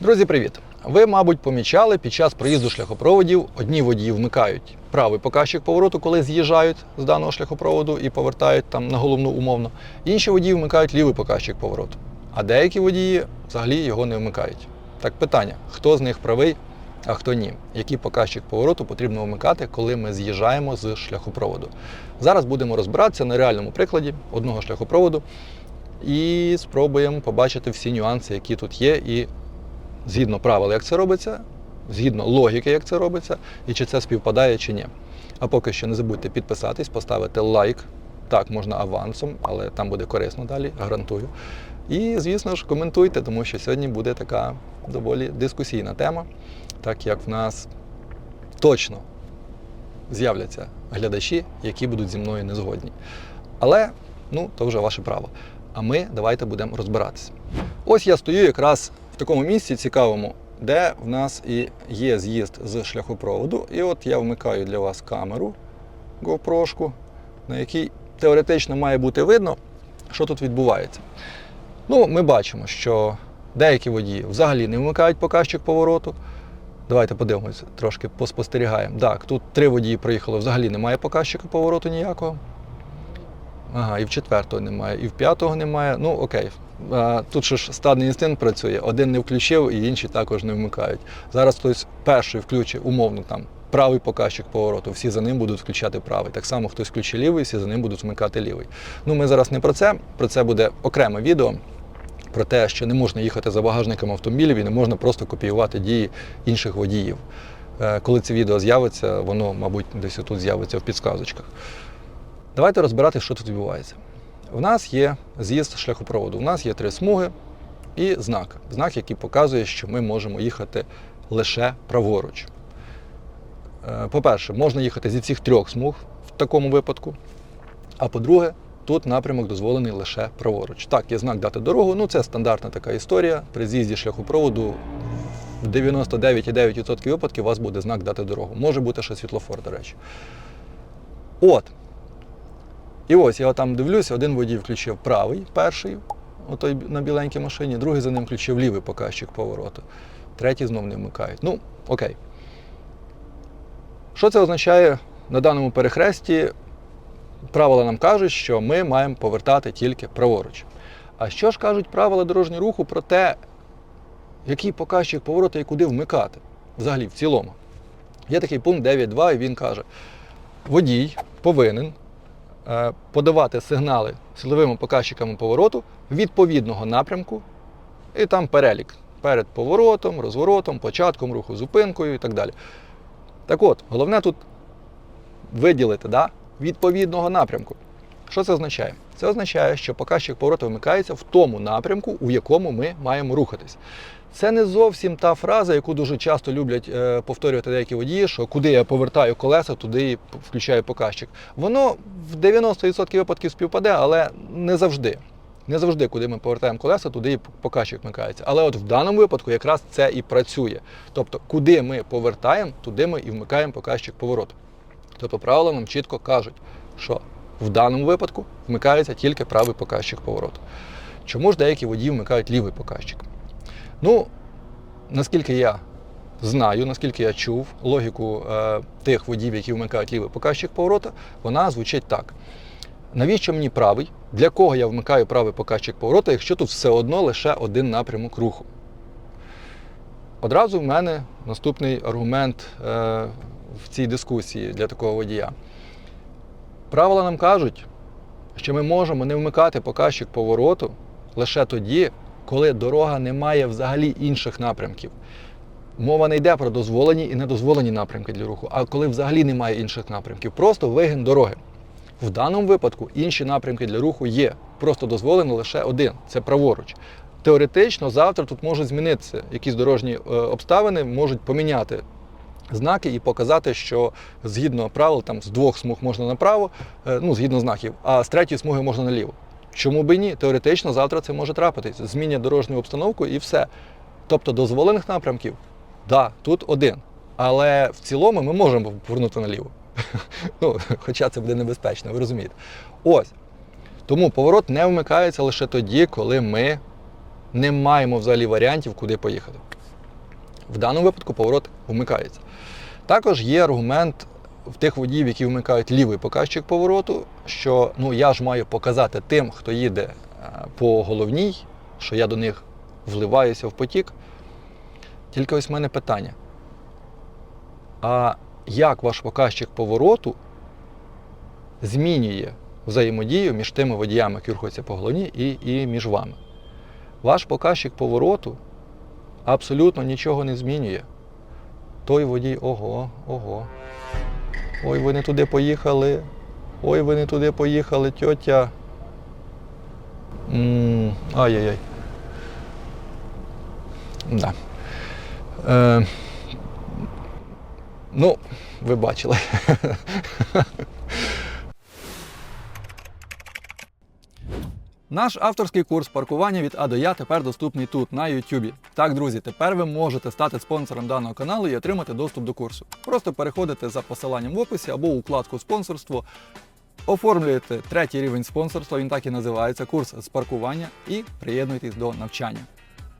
Друзі, привіт! Ви, мабуть, помічали під час проїзду шляхопроводів одні водії вмикають правий показчик повороту, коли з'їжджають з даного шляхопроводу і повертають там на головну умовно. Інші водії вмикають лівий показчик повороту. А деякі водії взагалі його не вмикають. Так питання: хто з них правий, а хто ні? Який показчик повороту потрібно вмикати, коли ми з'їжджаємо з шляхопроводу? Зараз будемо розбиратися на реальному прикладі одного шляхопроводу і спробуємо побачити всі нюанси, які тут є, і згідно правил, як це робиться, згідно логіки, як це робиться, і чи це співпадає, чи ні. А поки що не забудьте підписатись, поставити лайк. Так, можна авансом, але там буде корисно далі, гарантую. І, звісно ж, коментуйте, тому що сьогодні буде така доволі дискусійна тема, так як в нас точно з'являться глядачі, які будуть зі мною не згодні. Але ну, то вже ваше право. А ми давайте будемо розбиратися. Ось я стою якраз в такому місці цікавому, де в нас і є з'їзд з шляхопроводу. І от я вмикаю для вас камеру GoPro, на якій теоретично має бути видно, що тут відбувається. Ну, ми бачимо, що деякі водії взагалі не вмикають показчик повороту. Давайте подивимося, трошки поспостерігаємо. Так, тут три водії проїхало, взагалі немає показчика повороту ніякого. Ага, і в четвертого немає, і в п'ятого немає. Ну, окей. Тут же ж стадний інстинкт працює, один не включив, і інші також не вмикають. Зараз хтось перший включить, умовно там. Правий показчик повороту, всі за ним будуть включати правий. Так само хтось включить лівий, всі за ним будуть вмикати лівий. Ну, ми зараз не про це. Про це буде окреме відео. Про те, що не можна їхати за багажником автомобілів і не можна просто копіювати дії інших водіїв. Е, Коли це відео з'явиться, воно, мабуть, десь тут з'явиться в підсказочках. Давайте розбирати, що тут відбувається. У нас є з'їзд шляхопроводу. У нас є три смуги і знак. Знак, який показує, що ми можемо їхати лише праворуч. Е, По-перше, можна їхати зі всіх трьох смуг в такому випадку. А по-друге, тут напрямок дозволений лише праворуч. Так, є знак дати дорогу. Ну це стандартна така історія. При з'їзді шляхопроводу в 99,9% випадків у вас буде знак дати дорогу. Може бути ще світлофор, до речі. От. І ось я там дивлюся, один водій включив правий, перший, отой на біленькій машині, другий за ним включив лівий показчик повороту. Третій знов не вмикають. Ну, окей. Що це означає на даному перехресті? Правила нам кажуть, що ми маємо повертати тільки праворуч. А що ж кажуть правила дорожнього руху про те, який показчик повороту і куди вмикати? Взагалі, в цілому. Є такий пункт 9.2, і він каже: водій повинен подавати сигнали силовими показчиками повороту відповідного напрямку, і там перелік перед поворотом, розворотом, початком руху, зупинкою і так далі. Так от, головне тут виділити да, відповідного напрямку. Що це означає? Це означає, що показчик повороту вмикається в тому напрямку, у якому ми маємо рухатись. Це не зовсім та фраза, яку дуже часто люблять е, повторювати деякі водії, що куди я повертаю колеса, туди і включаю показчик. Воно в 90% випадків співпаде, але не завжди. Не завжди, куди ми повертаємо колеса, туди і показчик вмикається. Але от в даному випадку якраз це і працює. Тобто, куди ми повертаємо, туди ми і вмикаємо показчик повороту. Тобто правила нам чітко кажуть, що в даному випадку вмикається тільки правий показчик повороту. Чому ж деякі водії вмикають лівий показчик? Ну, наскільки я знаю, наскільки я чув логіку е, тих водіїв, які вмикають лівий показчик повороту, вона звучить так. Навіщо мені правий? Для кого я вмикаю правий показчик повороту, якщо тут все одно лише один напрямок руху? Одразу в мене наступний аргумент е, в цій дискусії для такого водія. Правила нам кажуть, що ми можемо не вмикати показчик повороту лише тоді, коли дорога не має взагалі інших напрямків. Мова не йде про дозволені і недозволені напрямки для руху, а коли взагалі немає інших напрямків, просто вигін дороги. В даному випадку інші напрямки для руху є. Просто дозволено лише один це праворуч. Теоретично завтра тут можуть змінитися якісь дорожні е, обставини, можуть поміняти знаки і показати, що згідно правил там з двох смуг можна направо, е, ну згідно знаків, а з третьої смуги можна наліво. Чому би ні? Теоретично завтра це може трапитись. Змінять дорожню обстановку і все. Тобто дозволених напрямків, да, тут один. Але в цілому ми можемо повернути наліво. Ну, Хоча це буде небезпечно, ви розумієте. Ось. Тому поворот не вмикається лише тоді, коли ми не маємо взагалі варіантів, куди поїхати. В даному випадку поворот вмикається. Також є аргумент в тих водіїв, які вмикають лівий показчик повороту, що ну, я ж маю показати тим, хто їде е, по головній, що я до них вливаюся в потік. Тільки ось в мене питання. А як ваш показчик повороту змінює взаємодію між тими водіями, які рухаються по головні, і, і між вами? Ваш показчик повороту абсолютно нічого не змінює. Той водій, ого, ого. Ой, ви не туди поїхали. Ой, ви не туди поїхали, тьотя. Ай-яй-яй. Да. Е, ну, ви бачили. Наш авторський курс паркування від А до Я тепер доступний тут, на YouTube. Так, друзі, тепер ви можете стати спонсором даного каналу і отримати доступ до курсу. Просто переходите за посиланням в описі або у вкладку спонсорство, оформлюєте третій рівень спонсорства, він так і називається курс з паркування, і приєднуйтесь до навчання.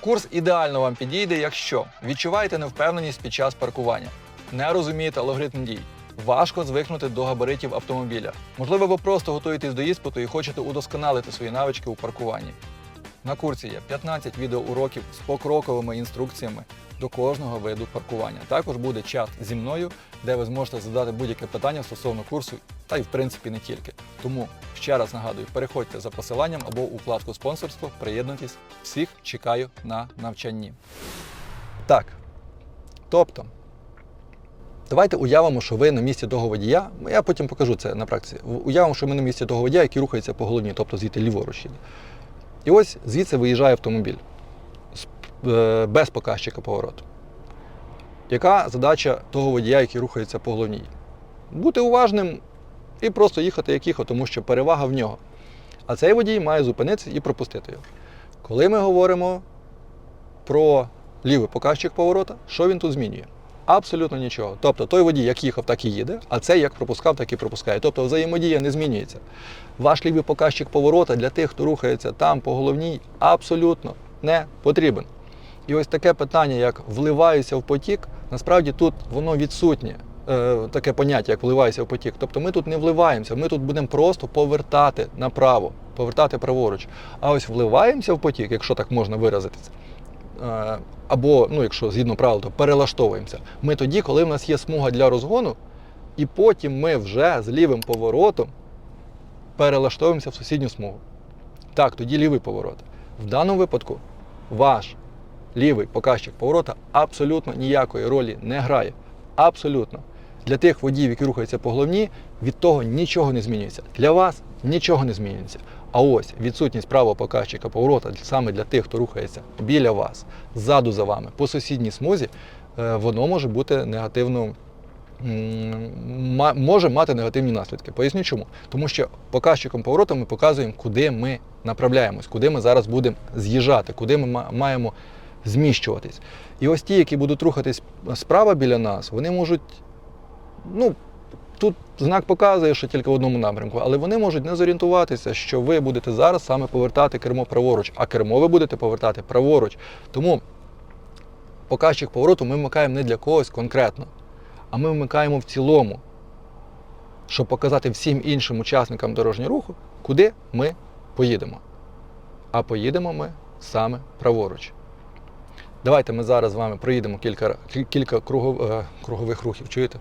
Курс ідеально вам підійде, якщо відчуваєте невпевненість під час паркування, не розумієте алгоритм дій. Важко звикнути до габаритів автомобіля. Можливо, ви просто готуєтесь до іспиту і хочете удосконалити свої навички у паркуванні. На курсі є 15 відеоуроків з покроковими інструкціями до кожного виду паркування. Також буде чат зі мною, де ви зможете задати будь-яке питання стосовно курсу, та й в принципі не тільки. Тому ще раз нагадую, переходьте за посиланням або у вкладку спонсорство, приєднуйтесь. Всіх чекаю на навчанні. Так. Тобто, Давайте уявимо, що ви на місці того водія. Я потім покажу це на практиці. Уявимо, що ми на місці того водія, який рухається по головні, тобто звідти ліворуч їде. І ось звідси виїжджає автомобіль е, без показчика повороту. Яка задача того водія, який рухається по головній? Бути уважним і просто їхати, як їхав, тому що перевага в нього. А цей водій має зупинитися і пропустити його. Коли ми говоримо про лівий показчик поворота, що він тут змінює? Абсолютно нічого. Тобто той водій як їхав, так і їде, а цей як пропускав, так і пропускає. Тобто взаємодія не змінюється. Ваш лівий показчик поворота для тих, хто рухається там по головній, абсолютно не потрібен. І ось таке питання, як вливаюся в потік, насправді тут воно відсутнє. Е, таке поняття, як вливаюся в потік. Тобто ми тут не вливаємося, ми тут будемо просто повертати направо, повертати праворуч. А ось вливаємося в потік, якщо так можна виразитися. Е, або, ну, якщо згідно правил, то перелаштовуємося. Ми тоді, коли в нас є смуга для розгону, і потім ми вже з лівим поворотом перелаштовуємося в сусідню смугу. Так, тоді лівий поворот. В даному випадку ваш лівий показчик поворота абсолютно ніякої ролі не грає. Абсолютно. Для тих водіїв, які рухаються по головні, від того нічого не змінюється. Для вас нічого не змінюється. А ось відсутність правого показчика поворота саме для тих, хто рухається біля вас, ззаду за вами, по сусідній смузі, е, воно може бути негативно. Може мати негативні наслідки. Поясню чому. Тому що показчиком повороту ми показуємо, куди ми направляємось, куди ми зараз будемо з'їжджати, куди ми ма- маємо зміщуватись. І ось ті, які будуть рухатись справа біля нас, вони можуть, ну, тут знак показує, що тільки в одному напрямку, але вони можуть не зорієнтуватися, що ви будете зараз саме повертати кермо праворуч, а кермо ви будете повертати праворуч. Тому показчик повороту ми вмикаємо не для когось конкретно, а ми вмикаємо в цілому, щоб показати всім іншим учасникам дорожнього руху, куди ми поїдемо. А поїдемо ми саме праворуч. Давайте ми зараз з вами проїдемо кілька, кілька кругов, е, кругових рухів. Чуєте?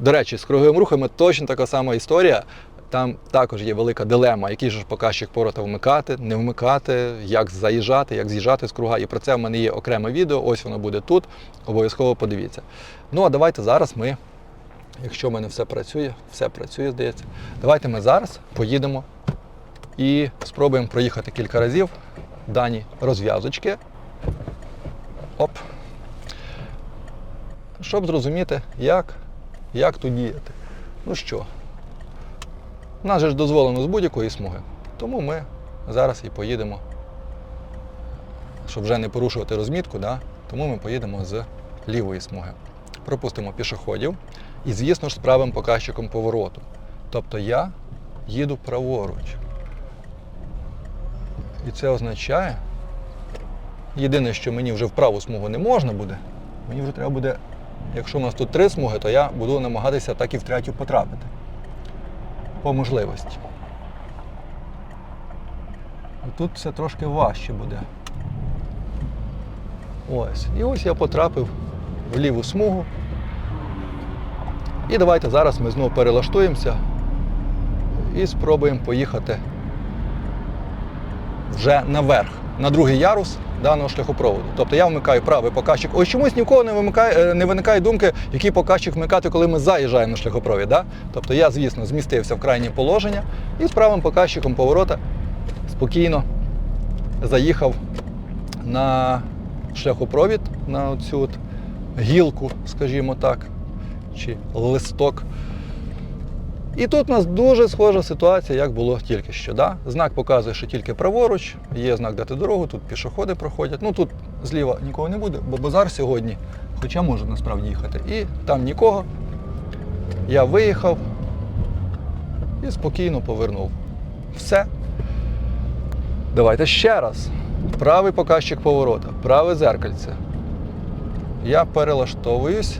До речі, з круговими рухами точно така сама історія. Там також є велика дилема, який ж показчик поворота вмикати, не вмикати, як заїжджати, як з'їжджати з круга. І про це в мене є окреме відео, ось воно буде тут. Обов'язково подивіться. Ну а давайте зараз ми, якщо в мене все працює, все працює, здається. Давайте ми зараз поїдемо і спробуємо проїхати кілька разів дані розв'язочки. Оп. Щоб зрозуміти, як, як тут діяти. Ну що, нас же ж дозволено з будь-якої смуги. Тому ми зараз і поїдемо, щоб вже не порушувати розмітку, да? тому ми поїдемо з лівої смуги. Пропустимо пішоходів і, звісно ж, з правим показчиком повороту. Тобто я їду праворуч. І це означає, єдине, що мені вже в праву смугу не можна буде мені вже треба буде, якщо у нас тут три смуги, то я буду намагатися так і в третю потрапити. По можливості. Тут все трошки важче буде. Ось. І ось я потрапив в ліву смугу. І давайте зараз ми знову перелаштуємося і спробуємо поїхати вже наверх, на другий ярус даного шляхопроводу. Тобто я вмикаю правий показчик. Ось чомусь нікого не, вимикає, е, не виникає думки, який показчик вмикати, коли ми заїжджаємо на шляхопровід. Да? Тобто я, звісно, змістився в крайнє положення і з правим показчиком поворота спокійно заїхав на шляхопровід, на цю от гілку, скажімо так, чи листок. І тут у нас дуже схожа ситуація, як було тільки що. Да? Знак показує, що тільки праворуч, є знак дати дорогу, тут пішоходи проходять. Ну тут зліва нікого не буде, бо базар сьогодні, хоча може насправді їхати. І там нікого. Я виїхав і спокійно повернув. Все. Давайте ще раз. Правий показчик поворота, праве зеркальце. Я перелаштовуюсь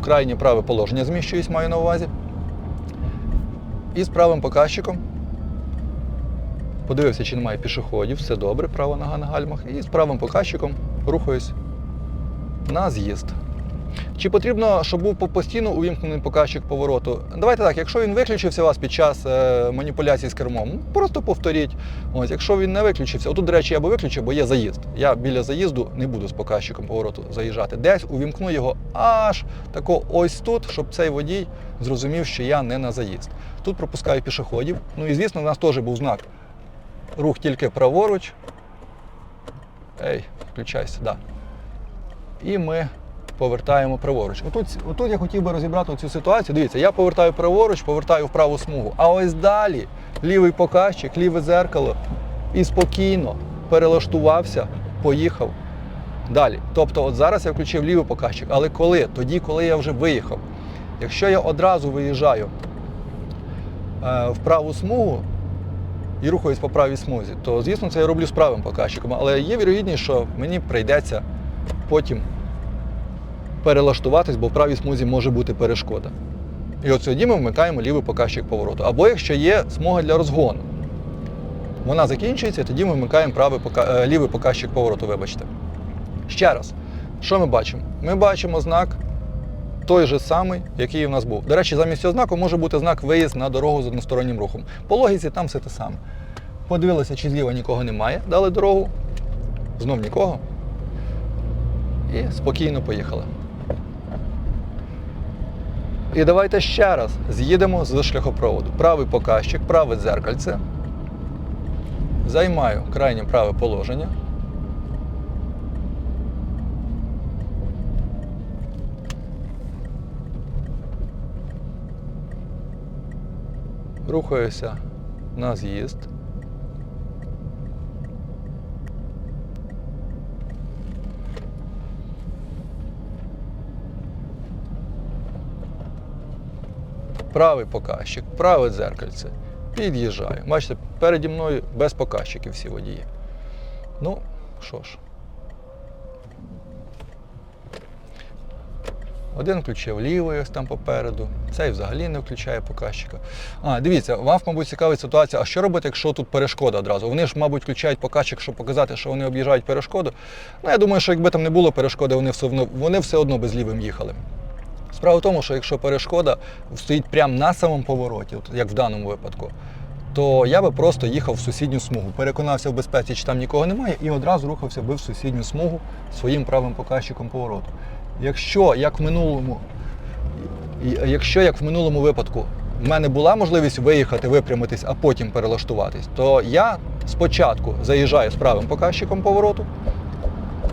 в крайнє праве положення, зміщуюсь, маю на увазі. І з правим показчиком подивився, чи немає пішоходів, все добре, права нога на гальмах. І з правим показчиком рухаюсь на з'їзд. Чи потрібно, щоб був постійно увімкнений показчик повороту? Давайте так, якщо він виключився у вас під час е, маніпуляцій з кермом, просто повторіть. Ось, якщо він не виключився, отут, до речі, я би виключив, бо є заїзд. Я біля заїзду не буду з показчиком повороту заїжджати. Десь увімкну його аж тако ось тут, щоб цей водій зрозумів, що я не на заїзд. Тут пропускаю пішоходів. Ну і звісно, у нас теж був знак. Рух тільки праворуч. Ей, включайся, да. І ми повертаємо праворуч. Отут, отут я хотів би розібрати цю ситуацію. Дивіться, я повертаю праворуч, повертаю в праву смугу. А ось далі лівий показчик, ліве зеркало і спокійно перелаштувався, поїхав далі. Тобто, от зараз я включив лівий показчик, але коли? Тоді, коли я вже виїхав. Якщо я одразу виїжджаю е, в праву смугу і рухаюсь по правій смузі, то звісно це я роблю з правим показчиком. Але є вірогідність, що мені прийдеться потім перелаштуватись, бо в правій смузі може бути перешкода. І от тоді ми вмикаємо лівий показчик повороту. Або якщо є смуга для розгону. Вона закінчується, тоді ми вмикаємо правий пока... е, лівий показчик повороту, вибачте. Ще раз, що ми бачимо? Ми бачимо знак той же самий, який у нас був. До речі, замість цього знаку може бути знак виїзд на дорогу з одностороннім рухом. По логіці там все те саме. Подивилися, чи зліва нікого немає, дали дорогу, знов нікого. І спокійно поїхали. І давайте ще раз з'їдемо з шляхопроводу. Правий показчик, праве дзеркальце. Займаю крайнє праве положення. Рухаюся на з'їзд. Правий показчик, праве дзеркальце. Під'їжджаю. Бачите, переді мною без показчиків всі водії. Ну, що ж. Один включив лівий ось там попереду, цей взагалі не включає показчика. А, дивіться, вам, мабуть, цікавить ситуація, а що робити, якщо тут перешкода одразу? Вони ж, мабуть, включають показчик, щоб показати, що вони об'їжджають перешкоду. Ну, я думаю, що якби там не було перешкоди, вони все одно, вони все одно без лівим їхали. Справа в тому, що якщо перешкода стоїть прямо на самому повороті, от як в даному випадку, то я би просто їхав в сусідню смугу, переконався в безпеці, чи там нікого немає, і одразу рухався би в сусідню смугу своїм правим показчиком повороту. Якщо, як в минулому, якщо як в минулому випадку в мене була можливість виїхати, випрямитись, а потім перелаштуватись, то я спочатку заїжджаю з правим показчиком повороту,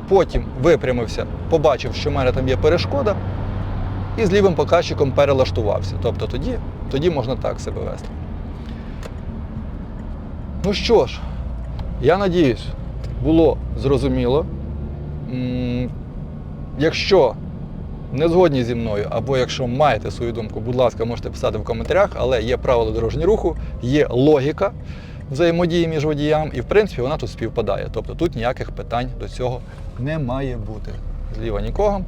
потім випрямився, побачив, що в мене там є перешкода, і з лівим показчиком перелаштувався. Тобто тоді, тоді можна так себе вести. Ну що ж, я надіюсь, було зрозуміло. Якщо не згодні зі мною, або якщо маєте свою думку, будь ласка, можете писати в коментарях, але є правила дорожнього руху, є логіка взаємодії між водіям, і в принципі вона тут співпадає. Тобто тут ніяких питань до цього не має бути. Зліва нікого,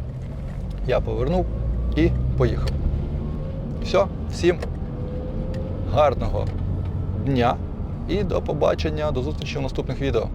Я повернув і поїхав. Все, всім гарного дня і до побачення, до зустрічі в наступних відео.